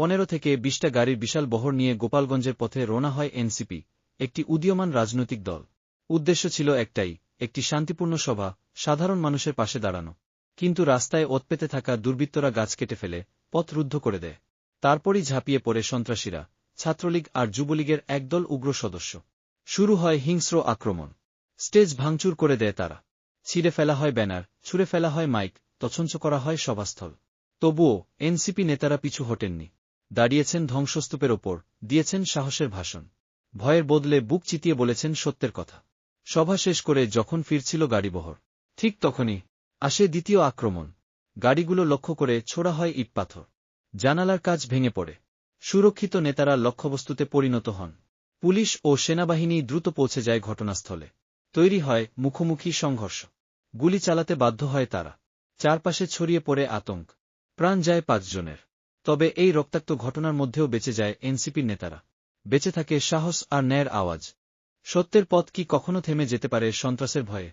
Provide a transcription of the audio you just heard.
পনেরো থেকে বিশটা গাড়ির বিশাল বহর নিয়ে গোপালগঞ্জের পথে রোনা হয় এনসিপি, একটি উদীয়মান রাজনৈতিক দল। উদ্দেশ্য ছিল একটাই, একটি শান্তিপূর্ণ সভা, সাধারণ মানুষের পাশে দাঁড়ানো। কিন্তু রাস্তায় ওত পেতে থাকা দুর্বৃত্তরা গাছ কেটে ফেলে, পথ রুদ্ধ করে দেয়। তারপরই ঝাঁপিয়ে পড়ে সন্ত্রাসীরা, ছাত্রলীগ আর যুবলীগের একদল উগ্র সদস্য। শুরু হয় হিংস্র আক্রমণ। স্টেজ ভাঙচুর করে দেয় তারা। ছিঁড়ে ফেলা হয় ব্যানার, ছুঁড়ে ফেলা হয় মাইক তছঞ্চ করা হয় সভাস্থল। তবুও এনসিপি নেতারা পিছু হটেননি। দাঁড়িয়েছেন ধ্বংসস্তূপের ওপর, দিয়েছেন সাহসের ভাষণ। ভয়ের বদলে বুক চিতিয়ে বলেছেন সত্যের কথা। সভা শেষ করে যখন ফিরছিল গাড়িবহর, ঠিক তখনই আসে দ্বিতীয় আক্রমণ। গাড়িগুলো লক্ষ্য করে ছোড়া হয় ইটপাথর জানালার কাজ ভেঙে পড়ে। সুরক্ষিত নেতারা লক্ষ্যবস্তুতে পরিণত হন। পুলিশ ও সেনাবাহিনী দ্রুত পৌঁছে যায় ঘটনাস্থলে। তৈরি হয় মুখোমুখি সংঘর্ষ। গুলি চালাতে বাধ্য হয় তারা। চারপাশে ছড়িয়ে পড়ে আতঙ্ক। প্রাণ যায় পাঁচজনের। তবে এই রক্তাক্ত ঘটনার মধ্যেও বেঁচে যায় এনসিপির নেতারা। বেঁচে থাকে সাহস আর ন্যায়ের আওয়াজ। সত্যের পথ কি কখনো থেমে যেতে পারে সন্ত্রাসের ভয়ে?